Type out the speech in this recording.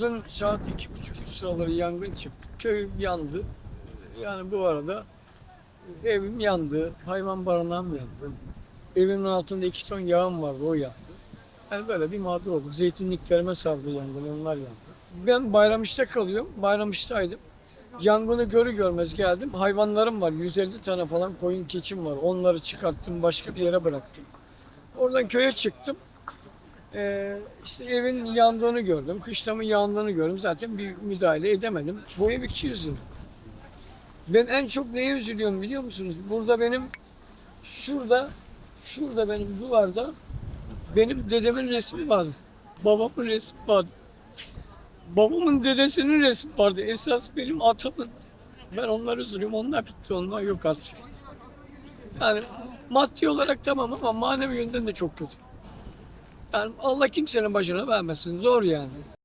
dün saat iki buçuk üç sıraları yangın çıktı. Köy yandı. Yani bu arada evim yandı. Hayvan barınağım yandı. Evimin altında iki ton yağım vardı o yandı. Yani böyle bir mağdur olduk. Zeytinliklerime sardı yangın onlar yandı. Ben Bayramış'ta kalıyorum. Bayramış'taydım. Yangını görü görmez geldim. Hayvanlarım var. 150 tane falan koyun keçim var. Onları çıkarttım başka bir yere bıraktım. Oradan köye çıktım. Ee, işte evin yandığını gördüm. Kışlamın yandığını gördüm. Zaten bir müdahale edemedim. Bu ev 200 yıl. Ben en çok neye üzülüyorum biliyor musunuz? Burada benim şurada şurada benim duvarda benim dedemin resmi vardı. Babamın resmi vardı. Babamın dedesinin resmi vardı. Esas benim atamın. Ben onları üzülüyorum. Onlar bitti. Onlar yok artık. Yani maddi olarak tamam ama manevi yönden de çok kötü. Yani Allah kimsenin başına vermesin. Zor yani.